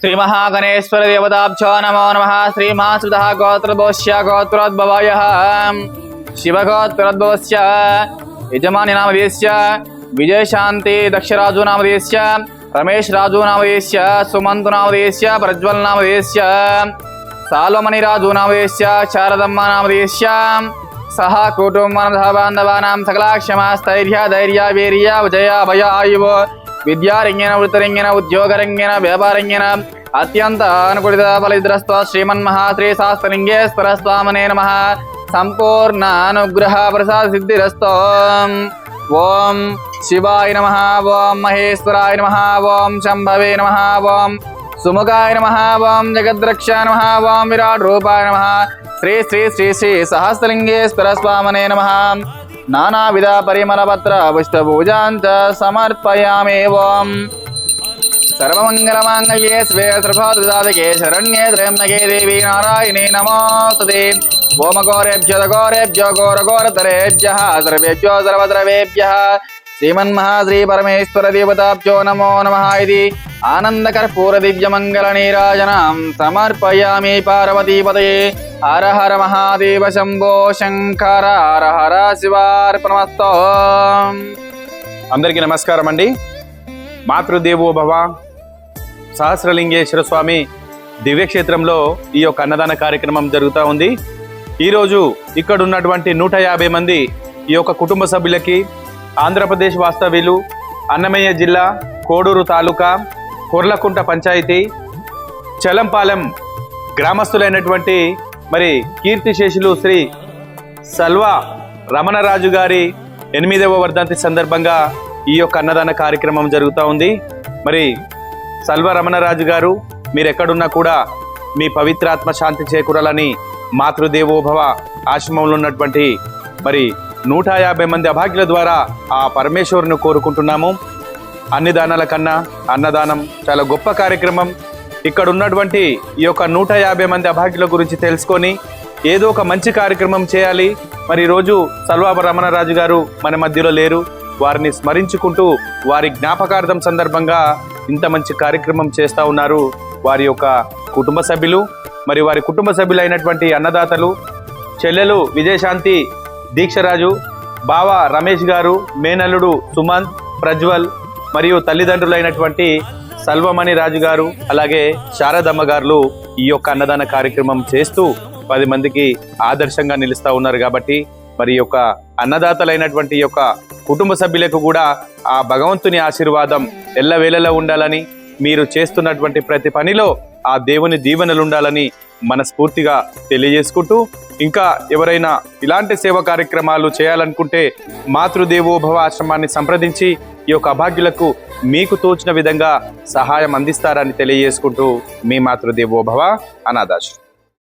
శ్రీ మహాగణేశ్వర దేవతాభ్యో నమో నమ శ్రీ మహాసుత గోత్రదోష్య గోత్రోద్భవాయ శివగోత్రోద్భవస్య యజమాని నామధేస్య విజయశాంతి దక్షరాజు నామధేస్య రమేష్ రాజు నామధేస్య సుమంతు నామధేస్య ప్రజ్వల్ నామధేస్య సాలోమణి రాజు నామధేస్య శారదమ్మ నామధేస్య సహ కుటుంబాంధవానాం సకలాక్షమాస్థైర్య ధైర్య వీర్య విజయ భయ ఆయువు విద్యారంగేన వృత్తరంగేన ఉద్యోగరంగేన వ్యాపారంగేన అత్యంత అనుకూలిత ఫలిద్రస్వ శ్రీమన్మహాశ్రీ శాస్త్రలింగేశ్వర స్వామనే నమ. సంపూర్ణ అనుగ్రహ ప్రసాద సిద్ధిరస్తో ఓం శివాయ నమ ఓం మహేశ్వరాయ నమ ఓం శంభవే నమ ఓం సుముఖాయ నమ ఓం జగద్రక్షాయ నమ ఓం విరాట్ రూపాయ నమ. శ్రీ శ్రీ శ్రీ శ్రీ సహస్రలింగేశ్వర స్వామనే నమ. नाना विधा परिमल पत्र अवश्य नानाविध परिमलपत्र पुष्पपूजाञ्च समर्पयामेवम्। सर्वमङ्गलमाङ्गल्ये स्वे सर्वादुदादिके शरण्ये त्र्यम्बके देवी नारायणे नमोस्तुते। ओमघोरेभ्यो गौर गौरतरेभ्यः सर्वेभ्यो सर्वद्रवेभ्यः देवताभ्यो नमो नमः इति आनन्दकर्पूरदिव्यमङ्गलनीराजनां समर्पयामि पार्वतीपतये। హర హర మహాదేవ శంభో శంకర హర హర శివార్పణమస్తో. అందరికీ నమస్కారం అండి మాతృదేవో భవ సహస్రలింగేశ్వర స్వామి దివ్యక్షేత్రంలో ఈ యొక్క అన్నదాన కార్యక్రమం జరుగుతూ ఉంది. ఈరోజు ఇక్కడ ఉన్నటువంటి నూట యాభై మంది ఈ యొక్క కుటుంబ సభ్యులకి ఆంధ్రప్రదేశ్ వాస్తవ్యులు అన్నమయ్య జిల్లా కోడూరు తాలూకా కొర్లకుంట పంచాయతీ చలంపాలెం గ్రామస్తులైనటువంటి మరి కీర్తిశేషులు శ్రీ సల్వా రమణరాజు గారి ఎనిమిదవ వర్ధంతి సందర్భంగా ఈ యొక్క అన్నదాన కార్యక్రమం జరుగుతూ ఉంది. మరి సల్వ రమణరాజు గారు మీరు ఎక్కడున్నా కూడా మీ పవిత్రాత్మ శాంతి చేకూరాలని మాతృదేవోభవ ఆశ్రమంలో ఉన్నటువంటి మరి నూట యాభై మంది అభాగ్యుల ద్వారా ఆ పరమేశ్వరుని కోరుకుంటున్నాము. అన్ని దానాల కన్నా అన్నదానం చాలా గొప్ప కార్యక్రమం. ఇక్కడ ఉన్నటువంటి ఈ యొక్క నూట యాభై మంది అభాగ్యుల గురించి తెలుసుకొని ఏదో ఒక మంచి కార్యక్రమం చేయాలి. మరి ఈరోజు సల్వాబ రమణరాజు గారు మన మధ్యలో లేరు. వారిని స్మరించుకుంటూ వారి జ్ఞాపకార్థం సందర్భంగా ఇంత మంచి కార్యక్రమం చేస్తూ ఉన్నారు వారి యొక్క కుటుంబ సభ్యులు. మరి వారి కుటుంబ సభ్యులైనటువంటి అన్నదాతలు చెల్లెలు విజయశాంతి దీక్షరాజు బావ రమేష్ గారు మేనల్లుడు సుమంత్ ప్రజ్వల్ మరియు తల్లిదండ్రులైనటువంటి సల్వమణి రాజు గారు అలాగే శారదమ్మ గారు ఈ యొక్క అన్నదాన కార్యక్రమం చేస్తూ పది మందికి ఆదర్శంగా నిలుస్తూ ఉన్నారు కాబట్టి మరి యొక్క అన్నదాతలైనటువంటి యొక్క కుటుంబ సభ్యులకు కూడా ఆ భగవంతుని ఆశీర్వాదం ఎల్లవేళలా ఉండాలని మీరు చేస్తున్నటువంటి ప్రతి పనిలో ఆ దేవుని దీవెనలు ఉండాలని మనస్ఫూర్తిగా తెలియజేసుకుంటూ ఇంకా ఎవరైనా ఇలాంటి సేవ కార్యక్రమాలు చేయాలనుకుంటే మాతృదేవోభవ ఆశ్రమాన్ని సంప్రదించి ఈ యొక్క అభాగ్యులకు మీకు తోచిన విధంగా సహాయం అందిస్తారని తెలియజేసుకుంటూ మీ మాతృదేవోభవ అనాథాశ్రమం.